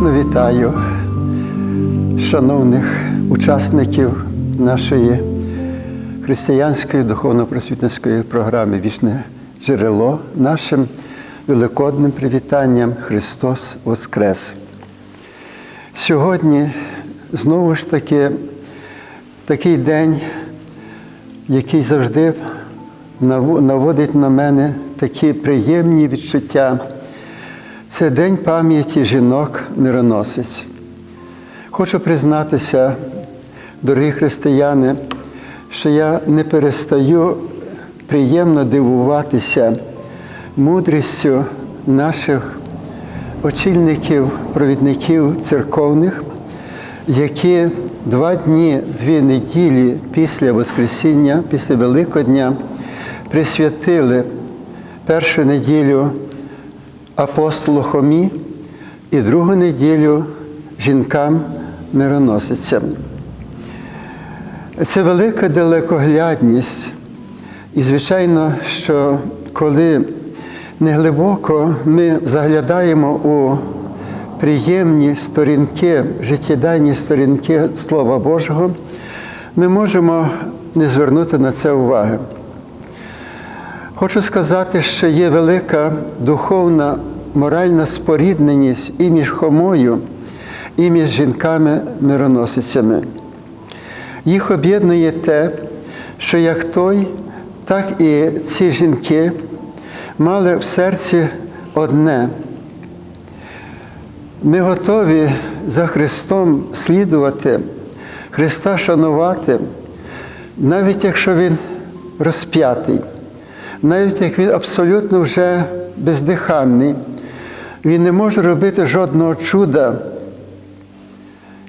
Сердечно вітаю шановних учасників нашої християнської духовно-просвітницької програми Вічне джерело нашим великодним привітанням Христос Воскрес. Сьогодні знову ж таки такий день, який завжди наводить на мене такі приємні відчуття. Це День пам'яті жінок мироносець. Хочу признатися, дорогі християни, що я не перестаю приємно дивуватися мудрістю наших очільників, провідників церковних, які два дні, дві неділі після Воскресіння, після Великодня присвятили першу неділю апостолу Хомі і другу неділю жінкам-мироносицям. Це велика далекоглядність. І, звичайно, що коли неглибоко ми заглядаємо у приємні сторінки, життєдайні сторінки Слова Божого, ми можемо не звернути на це уваги. Хочу сказати, що є велика духовна моральна спорідненість і між хомою, і між жінками-мироносицями. Їх об'єднує те, що як той, так і ці жінки мали в серці одне. Ми готові за Христом слідувати, Христа шанувати, навіть якщо Він розп'ятий, навіть як Він абсолютно вже бездиханний, Він не може робити жодного чуда.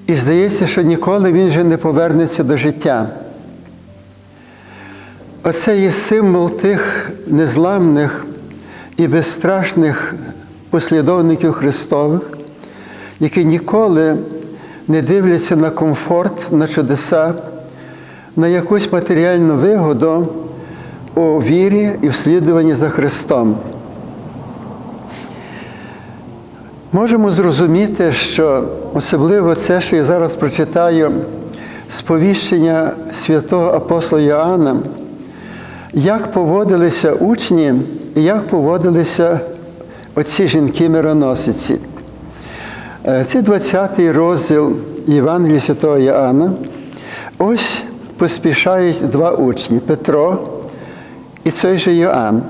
І здається, що ніколи він вже не повернеться до життя. Оце є символ тих незламних і безстрашних послідовників Христових, які ніколи не дивляться на комфорт, на чудеса, на якусь матеріальну вигоду у вірі і в слідуванні за Христом. Можемо зрозуміти, що особливо це, що я зараз прочитаю, сповіщення святого апостола Йоанна, як поводилися учні і як поводилися оці жінки-мироносиці. Е, Це 20-й розділ Євангелія святого Йоанна. Ось поспішають два учні Петро і цей же Йоанн.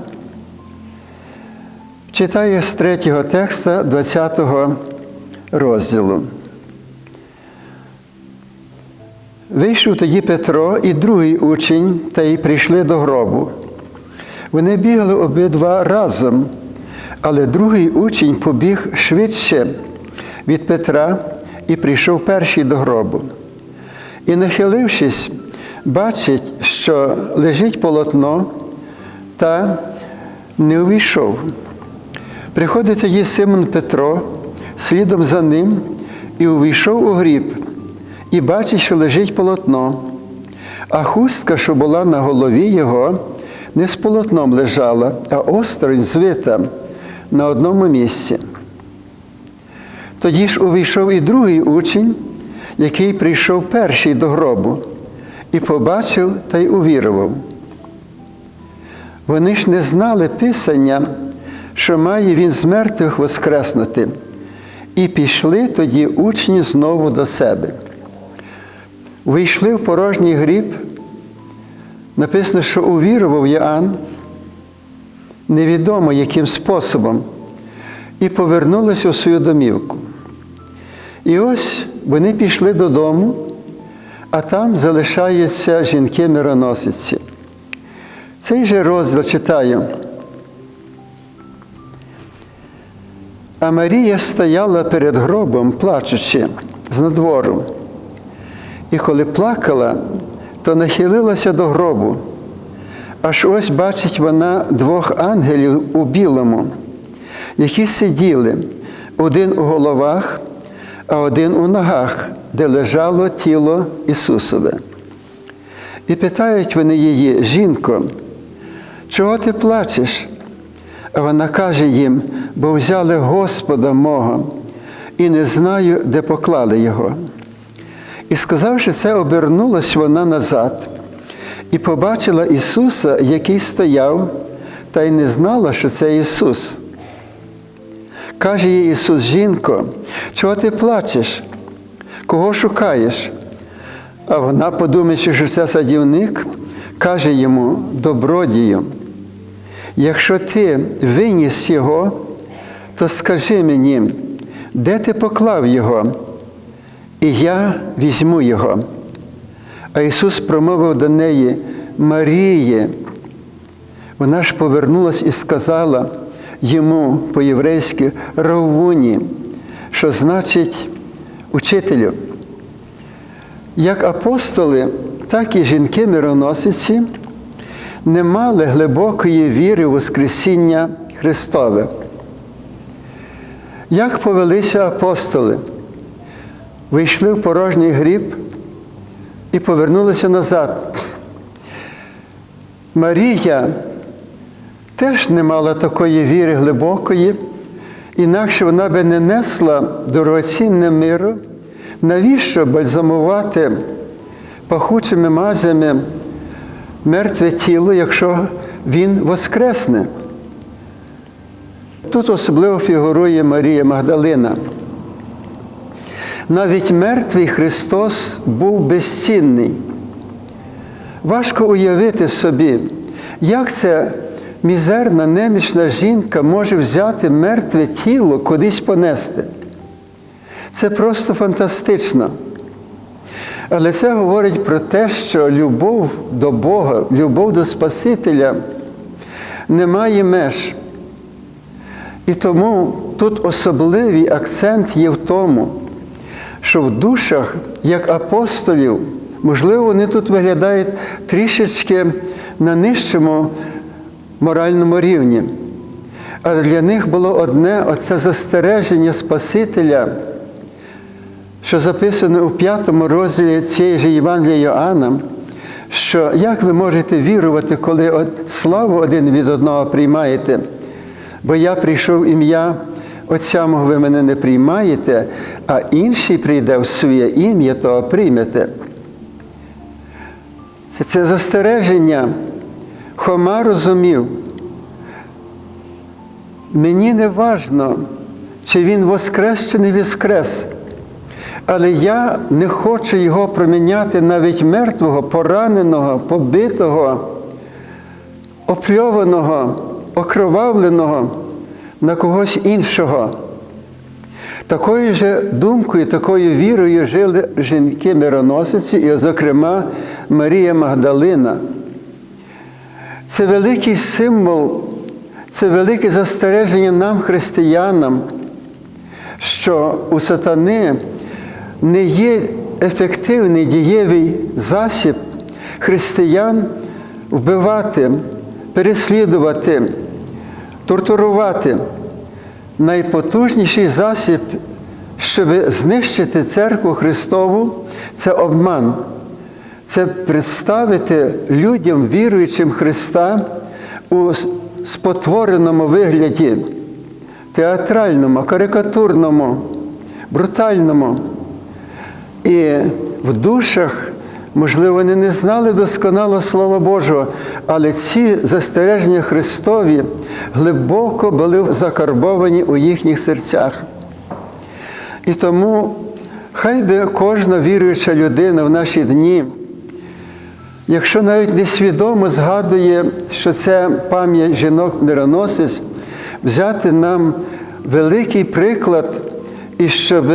Читаю з третього текста 20 розділу. Вийшов тоді Петро і другий учень, та й прийшли до гробу. Вони бігли обидва разом, але другий учень побіг швидше від Петра і прийшов перший до гробу. І, нахилившись, бачить, що лежить полотно, та не увійшов. Приходить тоді Симон Петро, слідом за ним, і увійшов у гріб, і бачить, що лежить полотно, а хустка, що була на голові його, не з полотном лежала, а осторонь звита на одному місці. Тоді ж увійшов і другий учень, який прийшов перший до гробу, і побачив та й увірував. Вони ж не знали Писання, що має він з мертвих воскреснути, і пішли тоді учні знову до себе. Вийшли в порожній гріб, написано, що увірував Іоанн, невідомо яким способом, і повернулися у свою домівку. І ось вони пішли додому, а там залишаються жінки-мироносиці. Цей же розділ читаю. А Марія стояла перед гробом, плачучи з надвору. І коли плакала, то нахилилася до гробу. Аж ось бачить вона двох ангелів у білому, які сиділи один у головах, а один у ногах, де лежало тіло Ісусове. І питають вони її, жінко, чого ти плачеш? Вона каже їм, бо взяли Господа мого і не знаю, де поклали його. І сказавши це, обернулась вона назад і побачила Ісуса, який стояв, та й не знала, що це Ісус. Каже їй Ісус, жінко, чого ти плачеш? Кого шукаєш? А вона, подумаючи, що це садівник, каже йому добродію. Якщо ти виніс його, то скажи мені, де ти поклав його, і я візьму його. А Ісус промовив до неї Маріє. Вона ж повернулась і сказала йому по-єврейськи Равуні, що значить учителю. Як апостоли, так і жінки-мироносиці не мали глибокої віри в Воскресіння Христове. Як повелися апостоли, вийшли в порожній гріб і повернулися назад. Марія теж не мала такої віри глибокої, інакше вона би не несла дорогоцінне миру, навіщо бальзамувати пахучими мазями мертве тіло, якщо він воскресне. Тут особливо фігурує Марія Магдалина. Навіть мертвий Христос був безцінний. Важко уявити собі, як це мізерна немічна жінка може взяти мертве тіло кудись понести. Це просто фантастично. Але це говорить про те, що любов до Бога, любов до Спасителя не має меж. І тому тут особливий акцент є в тому, що в душах, як апостолів, можливо, вони тут виглядають трішечки на нижчому моральному рівні. Але для них було одне оце застереження Спасителя, що записано у п'ятому розділі цієї ж Євангелія Йоанна, що як ви можете вірувати, коли славу один від одного приймаєте? Бо я прийшов ім'я Отця мого ви мене не приймаєте, а інший прийде в своє ім'я, то приймете. Це, це застереження. Хома розумів. Мені не важно, чи він воскрес, чи не воскрес. Але я не хочу його проміняти навіть мертвого, пораненого, побитого, опльованого, окровавленого на когось іншого. Такою же думкою, такою вірою жили жінки-мироносиці, і, зокрема, Марія Магдалина. Це великий символ, це велике застереження нам, християнам, що у сатани не є ефективний дієвий засіб християн вбивати, переслідувати, тортурувати. Найпотужніший засіб, щоб знищити церкву Христову, це обман. Це представити людям, віруючим Христа, у спотвореному вигляді, театральному, карикатурному, брутальному. І в душах, можливо, вони не знали досконало Слова Божого, але ці застереження Христові глибоко були закарбовані у їхніх серцях. І тому хай би кожна віруюча людина в наші дні, якщо навіть несвідомо згадує, що це пам'ять жінок мироносець, взяти нам великий приклад, і щоб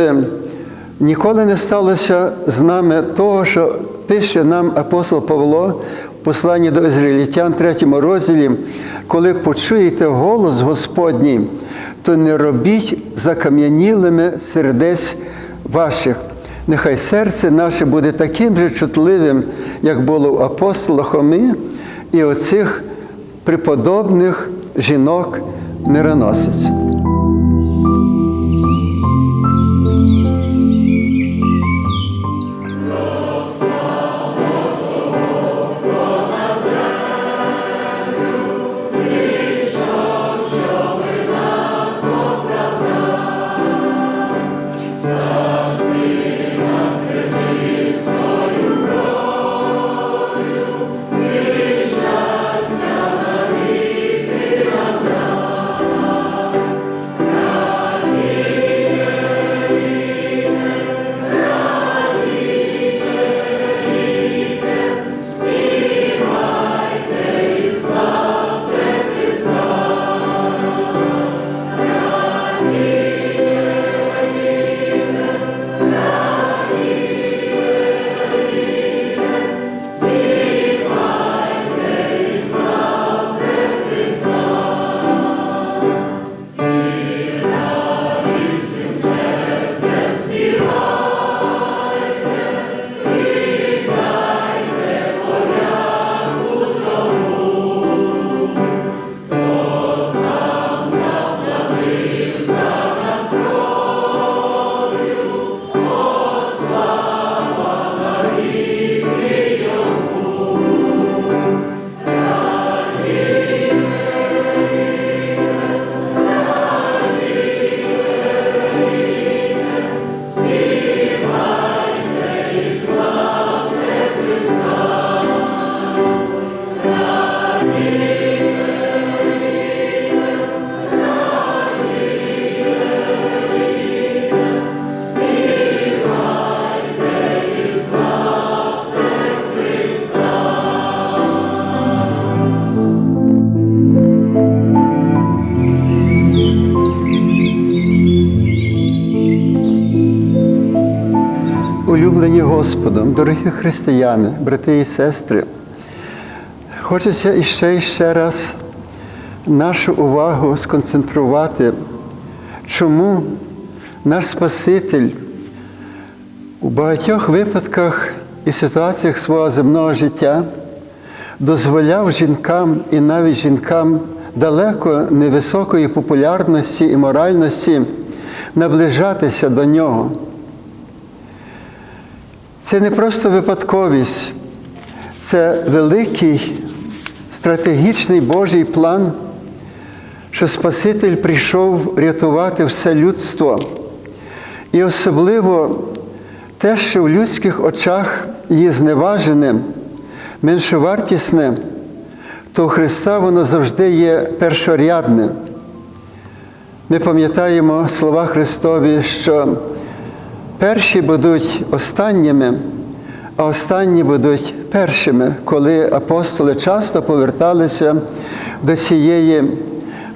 ніколи не сталося з нами того, що пише нам апостол Павло в посланні до Ізраїльтян, третьому розділі, коли почуєте голос Господній, то не робіть закам'янілими сердець ваших. Нехай серце наше буде таким же чутливим, як було у апостола Хоми і оцих преподобних жінок мироносиць. Господом, дорогі християни, брати і сестри, хочеться іще і ще раз нашу увагу сконцентрувати, чому наш Спаситель у багатьох випадках і ситуаціях свого земного життя дозволяв жінкам і навіть жінкам далеко невисокої популярності і моральності наближатися до нього. Це не просто випадковість, це великий стратегічний Божий план, що Спаситель прийшов рятувати все людство. І особливо те, що в людських очах є зневажене, меншовартісне, то у Христа воно завжди є першорядне. Ми пам'ятаємо слова Христові, що перші будуть останніми, а останні будуть першими, коли апостоли часто поверталися до цієї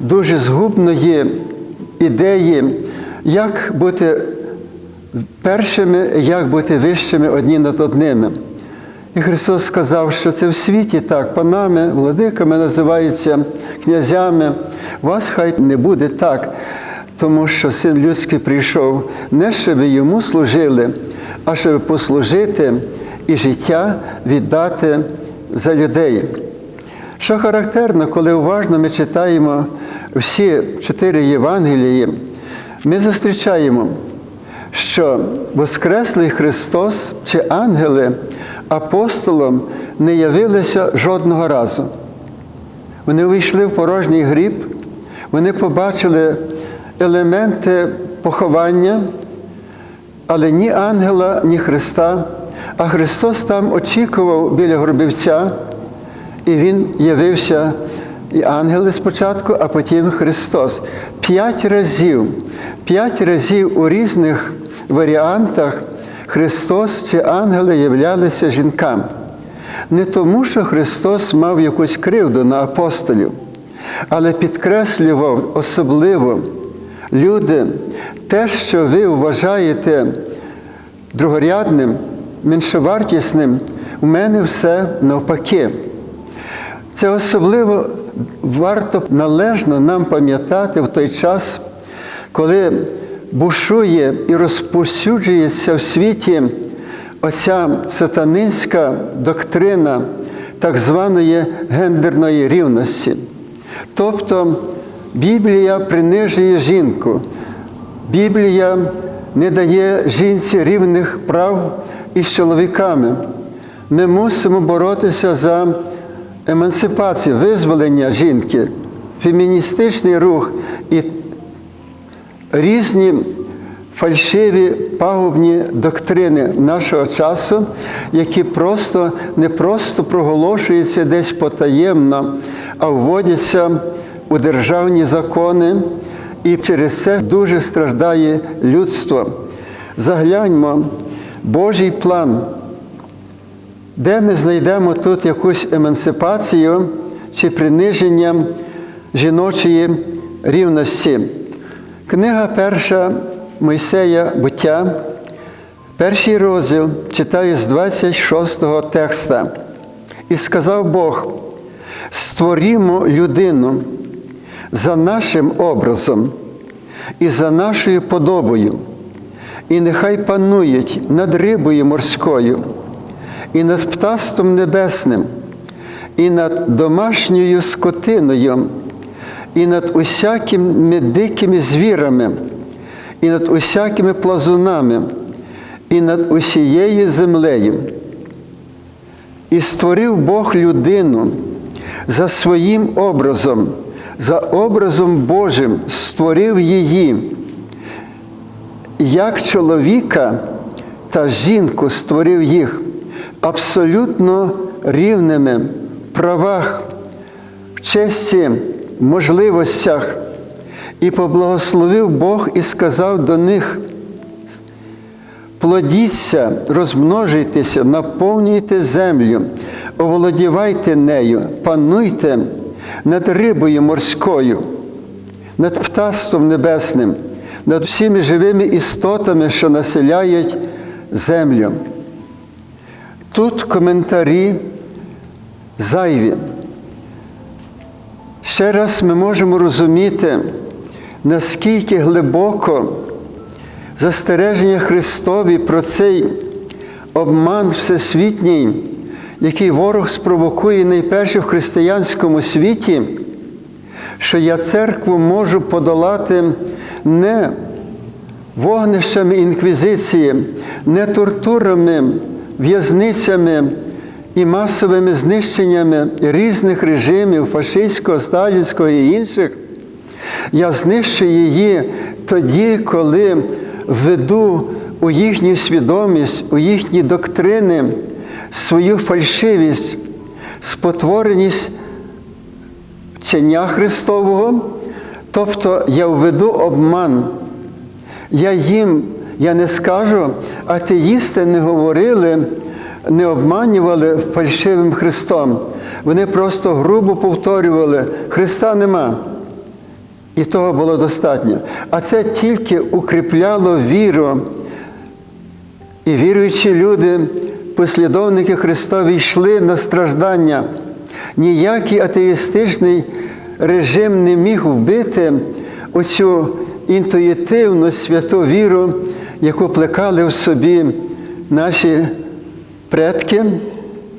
дуже згубної ідеї, як бути першими, як бути вищими одні над одними. І Христос сказав, що це в світі так, панами, владиками називаються князями. Вас хай не буде так, тому що син людський прийшов не щоб йому служили, а щоб послужити і життя віддати за людей. Що характерно, коли уважно ми читаємо всі чотири Євангелії, ми зустрічаємо, що Воскреслий Христос чи ангели апостолам не явилися жодного разу. Вони увійшли в порожній гріб, вони побачили елементи поховання, але ні ангела, ні Христа, а Христос там очікував біля гробівця, і Він явився і ангели спочатку, а потім Христос. П'ять разів, п'ять разів у різних варіантах Христос чи ангели являлися жінкам. Не тому, що Христос мав якусь кривду на апостолів, але підкреслював особливо люди, те, що ви вважаєте другорядним, меншовартісним, у мене все навпаки. Це особливо варто належно нам пам'ятати в той час, коли бушує і розповсюджується в світі оця сатанинська доктрина так званої гендерної рівності. Тобто Біблія принижує жінку, Біблія не дає жінці рівних прав із чоловіками. Ми мусимо боротися за емансипацію, визволення жінки, феміністичний рух і різні фальшиві пагубні доктрини нашого часу, які просто не просто проголошуються десь потаємно, а вводяться у державні закони, і через це дуже страждає людство. Загляньмо Божий план. Де ми знайдемо тут якусь емансипацію чи приниження жіночої рівності? Книга перша Мойсея буття, перший розділ читаю з 26 текста. І сказав Бог: створімо людину за нашим образом і за нашою подобою, і нехай панують над рибою морською, і над птастом небесним, і над домашньою скотиною, і над усякими дикими звірами, і над усякими плазунами, і над усією землею. І створив Бог людину за своїм образом, за образом Божим створив її, як чоловіка та жінку створив їх абсолютно рівними в правах, в честі, можливостях. І поблагословив Бог і сказав до них: плодіться, розмножуйтеся, наповнюйте землю, оволодівайте нею, пануйте над рибою морською, над птастом небесним, над всіми живими істотами, що населяють землю. Тут коментарі зайві. Ще раз ми можемо розуміти, наскільки глибоко застереження Христові про цей обман всесвітній, який ворог спровокує найперше в християнському світі, що я церкву можу подолати не вогнищами інквізиції, не тортурами, в'язницями і масовими знищеннями різних режимів фашистського, сталінського і інших. Я знищу її тоді, коли введу у їхню свідомість, у їхні доктрини свою фальшивість, спотвореність вчення Христового, тобто я введу обман. Я їм, я не скажу, атеїсти не говорили, не обманювали фальшивим Христом. Вони просто грубо повторювали, Христа нема. І того було достатньо. А це тільки укріпляло віру. І віруючі люди, послідовники Христові, йшли на страждання. Ніякий атеїстичний режим не міг вбити оцю інтуїтивну святу віру, яку плекали в собі наші предки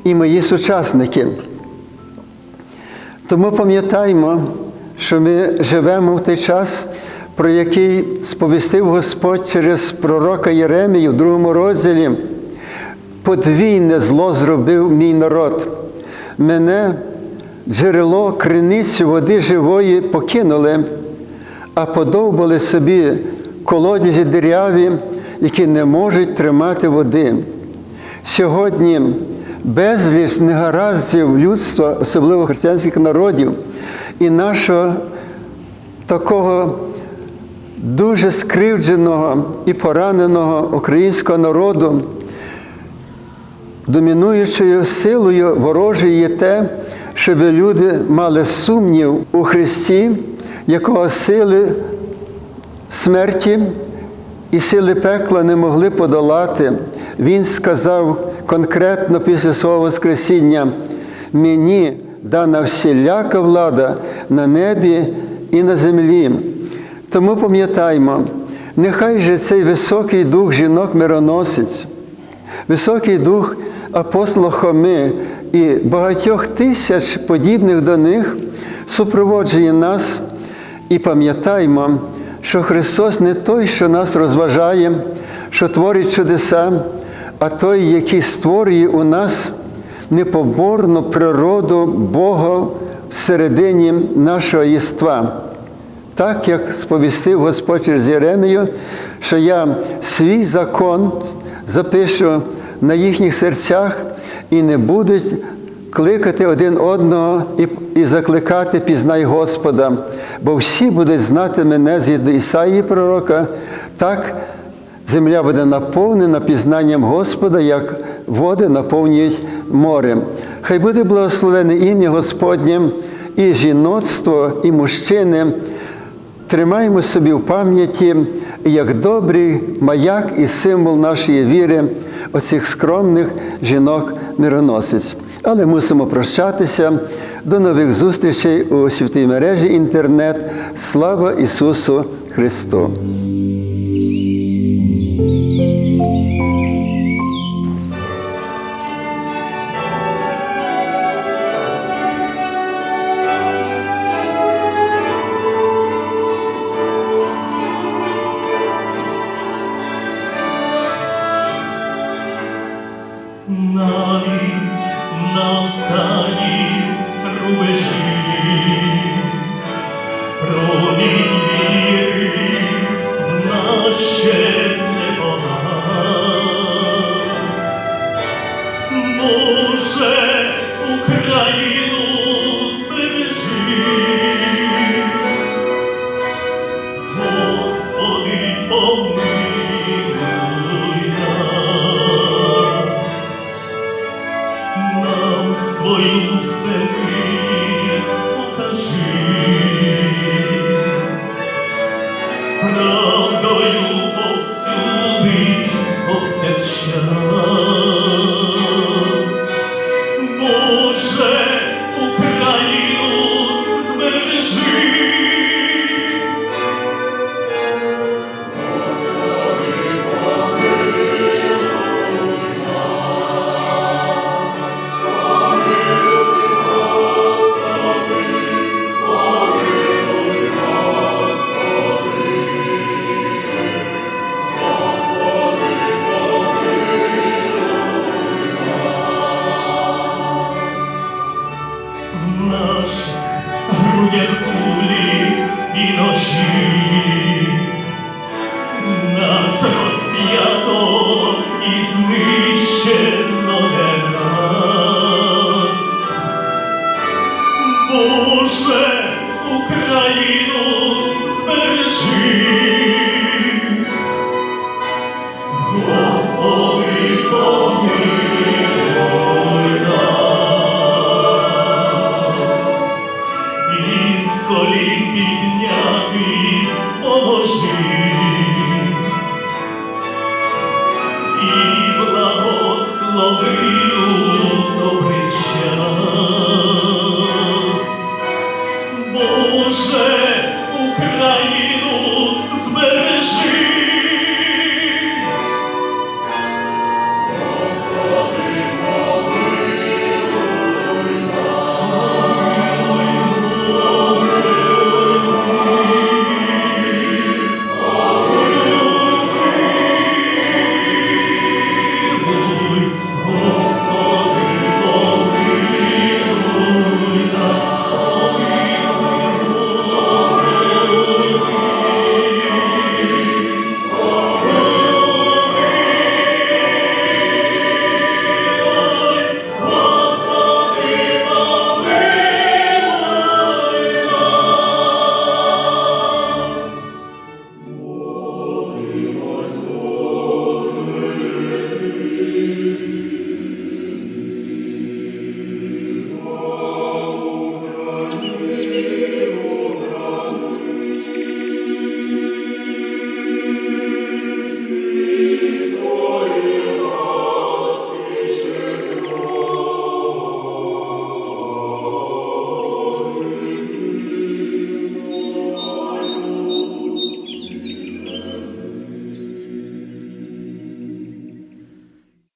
і мої сучасники. Тому пам'ятаємо, що ми живемо в той час, про який сповістив Господь через пророка Єремію в другому розділі. Подвійне зло зробив мій народ. Мене джерело криницю води живої покинули, а подовбали собі колодязі диряві, які не можуть тримати води. Сьогодні безліч негараздів людства, особливо християнських народів, і нашого такого дуже скривдженого і пораненого українського народу, домінуючою силою ворожою є те, щоб люди мали сумнів у Христі, якого сили смерті і сили пекла не могли подолати. Він сказав конкретно після свого Воскресіння: мені дана всіляка влада на небі і на землі. Тому пам'ятаймо, нехай же цей високий дух жінок-мироносець, високий дух апостола Хоми і багатьох тисяч подібних до них супроводжує нас і пам'ятаймо, що Христос не той, що нас розважає, що творить чудеса, а той, який створює у нас непоборну природу Бога всередині нашого єства. Так як сповістив Господь через Єремію, що я свій закон запишу на їхніх серцях і не будуть кликати один одного і і закликати пізнай Господа, бо всі будуть знати мене згідно Ісаїї пророка, так земля буде наповнена пізнанням Господа, як води наповнюють море. Хай буде благословене ім'я Господнє, і жіноцтво, і мужчини. Тримаємо собі в пам'яті, як добрий маяк і символ нашої віри, оцих скромних жінок-мироносець. Але мусимо прощатися. До нових зустрічей у святій мережі інтернет. Слава Ісусу Христу!